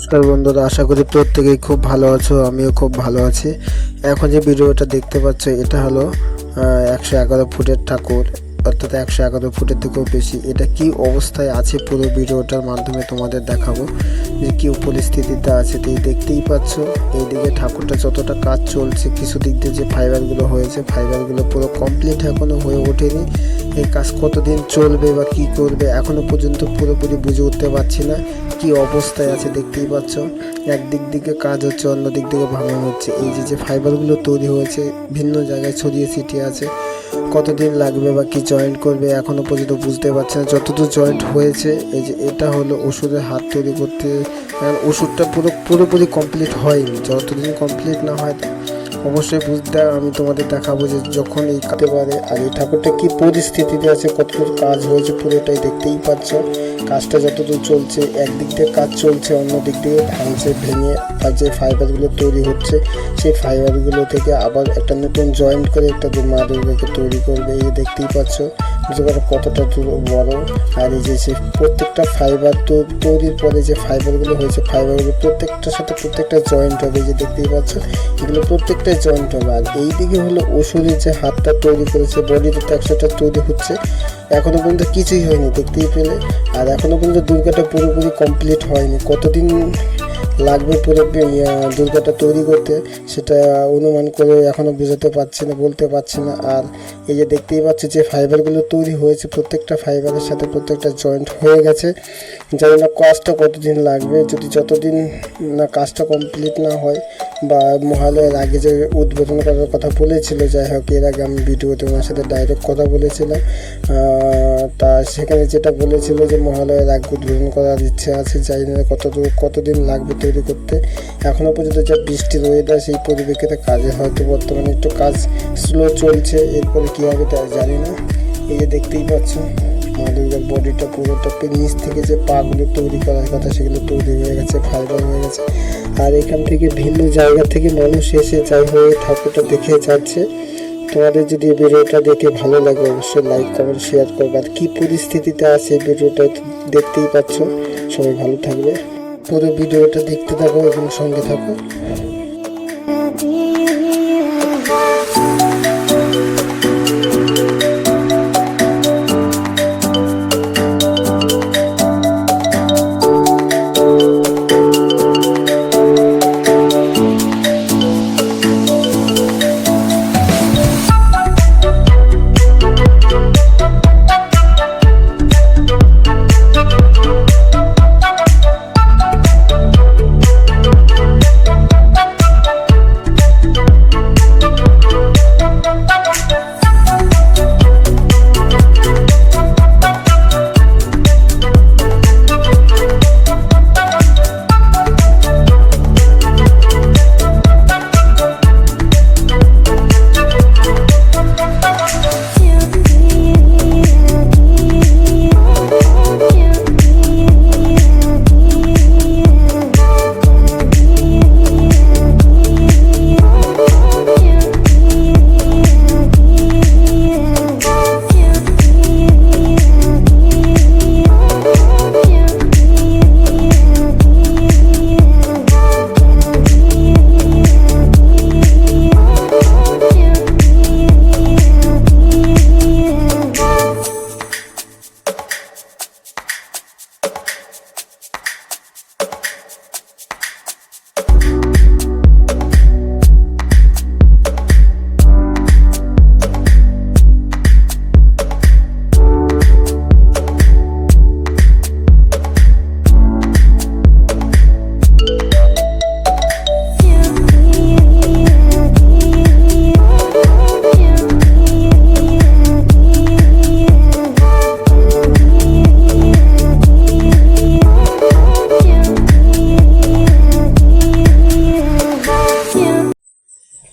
নমস্কার বন্ধুরা, আশা করি প্রত্যেকেই খুব ভালো আছো, আমিও খুব ভালো আছি। এখন যে ভিডিওটা দেখতে পাচ্ছ, এটা হলো একশো এগারো ফুটের ঠাকুর। অর্থাৎ একশো এগারো ফুটের থেকেও বেশি। এটা কি অবস্থায় আছে পুরো ভিডিওটার মাধ্যমে তোমাদের দেখাবো। যে কি পরিস্থিতিতে আছে তো দেখতেই পাচ্ছ, এইদিকে ঠাকুরটা যতটা কাজ চলছে, কিছু দিক দিয়ে যে ফাইবারগুলো হয়েছে, ফাইবারগুলো পুরো কমপ্লিট এখনও হয়ে ওঠেনি। এই কাজ কতদিন চলবে বা কি করবে এখনও পর্যন্ত পুরোপুরি বুঝে উঠতে পারছি না। কি অবস্থায় আছে দেখতেই পাচ্ছ, একদিক দিকে কাজ হচ্ছে অন্য দিক দিকে ভাঙা হচ্ছে। এই যে যে ফাইবারগুলো তৈরি হয়েছে, ভিন্ন জায়গায় ছড়িয়ে ছিটিয়ে আছে কতদিন লাগবে বা কি জয়েন্ট করবে এখনও পর্যন্ত বুঝতে পারছে না। যতদূর জয়েন্ট হয়েছে, এই যে এটা হলো ওষুধের হাত তৈরি করতে। ওষুধটা পুরো পুরোপুরি কমপ্লিট হয়নি। যতদিন কমপ্লিট না হয় অবশ্যই বুঝতে আমি তোমাদের দেখাবো যে যখন এই কাটতে পারে আর এই ঠাকুরটা কি পরিস্থিতিতে আছে, কত কাজ হয়েছে, পুরোটাই দেখতেই পাচ্ছ। কাজটা যতদূর চলছে, একদিক দিয়ে কাজ চলছে অন্য দিক দিয়ে ভাঙছে ভেঙে আর যে ফাইবারগুলো তৈরি হচ্ছে, সেই ফাইবারগুলো থেকে আবার একটা নতুন জয়েন্ট করে একটা মা দুর্গাকে তৈরি করবে, এই দেখতেই পাচ্ছ। পারো কতটা বড়। আর এই যে সে প্রত্যেকটা ফাইবার তো তৈরির পরে যে ফাইবারগুলো হয়েছে ফাইবারগুলো প্রত্যেকটার সাথে প্রত্যেকটা জয়েন্ট হবে যে দেখতেই পাচ্ছ এগুলো প্রত্যেকটাই জয়েন্ট হবে। আর এই দিকে হলো ওষুধের যে হাতটা তৈরি করেছে বডিতে তো একশোটা তৈরি হচ্ছে এখনও পর্যন্ত কিছুই হয়নি, দেখতেই পেলে। আর এখনও পর্যন্ত দুর্গাটা পুরোপুরি কমপ্লিট হয়নি। কতদিন লাগবে পুরো দুর্গটা তৈরি করতে। সেটা অনুমান করে এখনও বোঝাতে পারছি না, বলতে পারছি না। আর এই যে দেখতেই পাচ্ছি যে ফাইবারগুলো তৈরি হয়েছে, প্রত্যেকটা ফাইবারের সাথে প্রত্যেকটা জয়েন্ট হয়ে গেছে। জানি না কাজটা কতদিন লাগবে, যদি যতদিন না কাজটা কমপ্লিট না হয় বা মহালয়ের আগে যে উদ্বোধন করার কথা বলেছিল, যাই হোক, এর আগে আমি ভিডিওতে ওনার সাথে ডাইরেক্ট কথা বলেছিলাম। তা সেখানে যেটা বলেছিল যে মহালয়ের আগে উদ্বোধন করার ইচ্ছে আছে জানি না কত কতদিন লাগবে তৈরি করতে। এখনও পর্যন্ত যা বৃষ্টির ওয়েদার সেই পরিপ্রেক্ষিতে কাজে হয়তো বর্তমানে একটু কাজ স্লো চলছে, এরপরে কী হবে তা জানি না। এই যে দেখতেই পাচ্ছ। মা দুর্গার বডিটা পুরোটা নিচ থেকে যে পাগুলো তৈরি করার কথা সেগুলো তৈরি হয়ে গেছে ফাইবার হয়ে গেছে। আর এখান থেকে ভিন্ন জায়গা থেকে মানুষ এসে যাই হয়ে ঠাকুরটা দেখে যাচ্ছে। তোমাদের যদি ভিডিওটা দেখে ভালো লাগে, অবশ্যই লাইক কমেন্ট শেয়ার করবে। আর কী পরিস্থিতিতে আছে ভিডিওটা দেখতেই পাচ্ছ। সবাই ভালো থাকবে। পুরো ভিডিওটা দেখতে থাকো এবং সঙ্গে থাকো।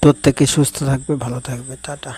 প্রত্যেকে সুস্থ থাকবে ভালো থাকবে টাটা।